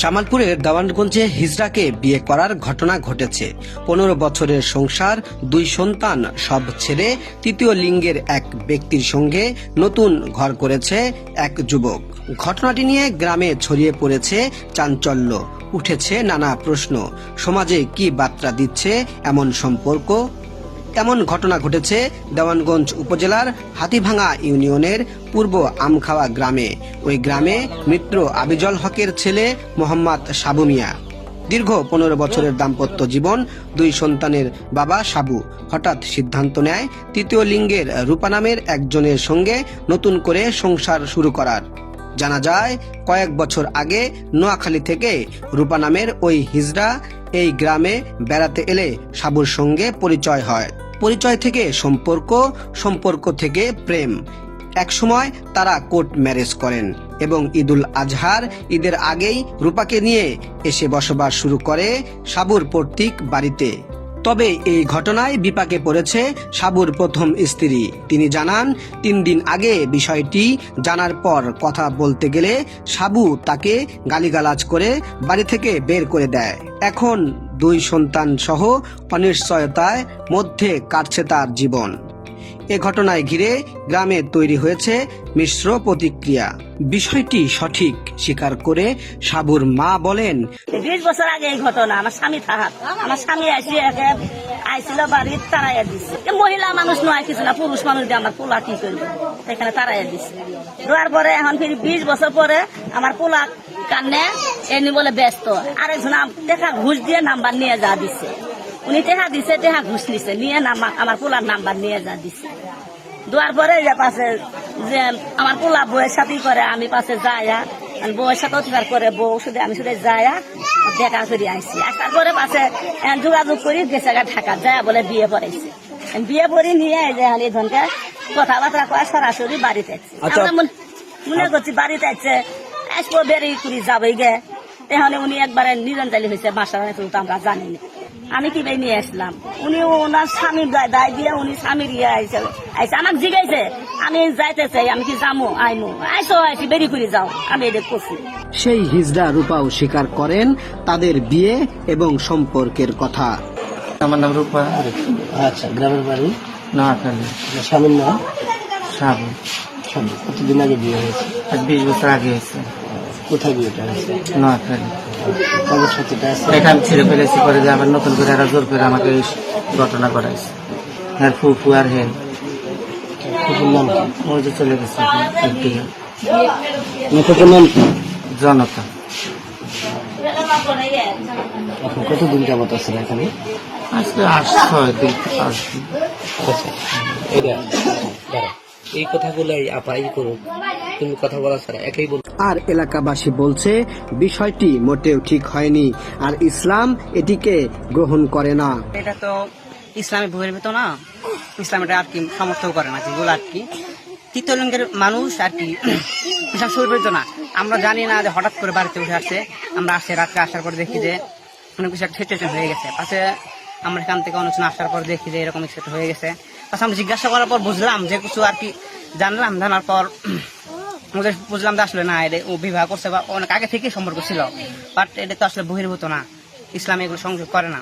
জামালপুরের দেওয়ানগঞ্জে হিজড়াকে বিয়ে করার ঘটনা ঘটেছে। পনেরো বছরের সংসার, দুই সন্তান, সব ছেড়ে তৃতীয় লিঙ্গের এক ব্যক্তির সঙ্গে নতুন ঘর করেছে এক যুবক। ঘটনাটি নিয়ে গ্রামে ছড়িয়ে পড়েছে চাঞ্চল্য। উঠেছে নানা প্রশ্ন, সমাজে কি বার্তা দিচ্ছে, এমন সম্পর্ক এমন ঘটনা ঘটেছে দেওয়ানগঞ্জ উপজেলার হাতিভাঙা ইউনিয়নের পূর্ব আমখাওয়া গ্রামে। ওই গ্রামে মিত্র আবিজল হকের ছেলে মোহাম্মদ সাবু মিয়া। দীর্ঘ পনেরো বছরের দাম্পত্য জীবন, দুই সন্তানের বাবা সাবু। হঠাৎ সিদ্ধান্ত নেয় তৃতীয় লিঙ্গের রূপা নামের একজনের সঙ্গে নতুন করে সংসার শুরু করার। জানা যায়, কয়েক বছর আগে নোয়াখালী থেকে রূপা নামের ওই হিজড়া এই গ্রামে বেড়াতে এলে সাবুর সঙ্গে পরিচয় হয়। পরিচয় থেকে সম্পর্ক সম্পর্ক থেকে প্রেম। একসময় তারা কোর্ট ম্যারেজ করেন এবং ঈদুল আজহার ঈদের আগেই রূপাকে নিয়ে এসে বসবাস শুরু করে সাবুর পর্তিক বাড়িতে। তবে এই ঘটনায় বিপাকে পড়েছে সাবুর প্রথম স্ত্রী। তিনি জানান, তিন দিন আগে বিষয়টি জানার পর কথা বলতে গেলে সাবু তাকে গালিগালাজ করে বাড়ি থেকে বের করে দেয়। এখন দুই সন্তান সহ অনিশ্চয়তায় মধ্যে কাটছে তার জীবন। এ ঘটনায় ঘিরে গ্রামে তৈরি হয়েছে মিশ্র প্রতিক্রিয়া। বিষয়টি সঠিক স্বীকার করে সাবুর মা বলেন, বিশ বছর আগে এই ঘটনা, আমার স্বামী থাকার আমার স্বামী আসি আইছিল বাড়ির তারাইয়া দিচ্ছে মহিলা মানুষ নয়, কিছু না, পুরুষ মানুষ দিয়ে আমার পোলা কি করবে? এখানে তারাইয়া দিচ্ছে দেওয়ার পরে এখন ফির বিশ বছর পরে আমার পোলা কান্নে এমনি বলে ব্যস্ত। আরেকজন দেখা, ঘুষ দিয়ে নাম্বার নিয়ে যা দিচ্ছে উনি টেহা দিছে টেহা ঘুষ নিছে নিয়ে নাম- আমার পোলার নাম্বার নিয়ে যা দিচ্ছে দেওয়ার পরে যে পাশে যে আমার পোলা বউয়ের সাথেই করে আমি পাশে যায়া বউয়ের সাথে অধিকার করে বউ শুধু আমি শুধু যায়া দেখা করে আইসি আসার পরে পাশে যোগাযোগ করি গেছে ঢাকা যায় বলে বিয়ে পড়াইছে। বিয়ে পড়ি নিয়ে যে ধনকে কথাবার্তা কয় সরাসরি বাড়িতে। আচ্ছা। আমরা মনে- করছি বাড়িতে আসছে আসব বেরিয়ে করি যাবে গে এখানে উনি একবারে নিরঞ্জালি হয়েছে বাসা তো আমরা জানি না। আমি কি ভাই নিয়ে আসলাম। উনি ওনার স্বামীর দায় দায় দিয়ে উনি স্বামীর ইয়ে আইসে আইসে আমাকে জিগাইছে আমি যাইতে চাই আমি কি যামো? আইমু। আইসো আইসি বেরি করে যাও। আমি এদের করছি সেই হিজড়া রূপাও স্বীকার করেন তাদের বিয়ে এবং সম্পর্কের কথা। আমার নাম রূপা আচ্ছা গ্রামের বাড়ি? নোয়াখালী স্বামীর নাম? সাবু স্বামী কতদিন আগে বিয়ে হয়েছে? বিশ বছর আগে হয়েছে। কোথায় বিয়েটা হয়েছে? নোয়াখালী। এখান ছেড়ে ফেলেছি করে যে আবার নতুন করে আরও জোর করে আমাকে এই ঘটনা করাইছে। আর ফুফু আর হে। কুকুর নাম কি? ওই যে চলে গেছে। লেখকের জনতা। কতদিন যাবত আছেন এখানে? আজকে আট এই কথাগুলাই আপাই করুক তুমি কথা বলা ছাড়া একাই বল আর এলাকাবাসী বলছে বিষয়টি মোটেও ঠিক হয়নি আর ইসলাম এটিকে গ্রহণ করে না। এটা তো ইসলামে বহির্ভূত না। ইসলাম এটা আর কি সমর্থন করে না যেগুলো আর কি। তৃতীয় লিঙ্গের মানুষ আর কি ইসলাম সুপরিচিত না। আমরা জানি না যে হঠাৎ করে বাড়িতে উঠে আসছে। আমরা আসে রাত্রে আসার পর দেখি যে অনেক কিছু একটা হয়ে গেছে। পাশে আমরা এখান থেকে অনেকজন আসার পর দেখি যে এরকম একটা হয়ে গেছে। পাশে আমরা জিজ্ঞাসা করার পর বুঝলাম যে কিছু আর কি জানলাম, জানার পর আমাদের বুঝলাম যে আসলে না, এটা ও বিবাহ করছে বা অনেক আগে থেকেই সম্পর্ক ছিল বাট এটা তো আসলে বহির্ভূত না, ইসলাম এগুলো সংযোগ করে না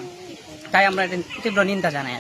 তাই আমরা এটা তীব্র নিন্দা জানাই।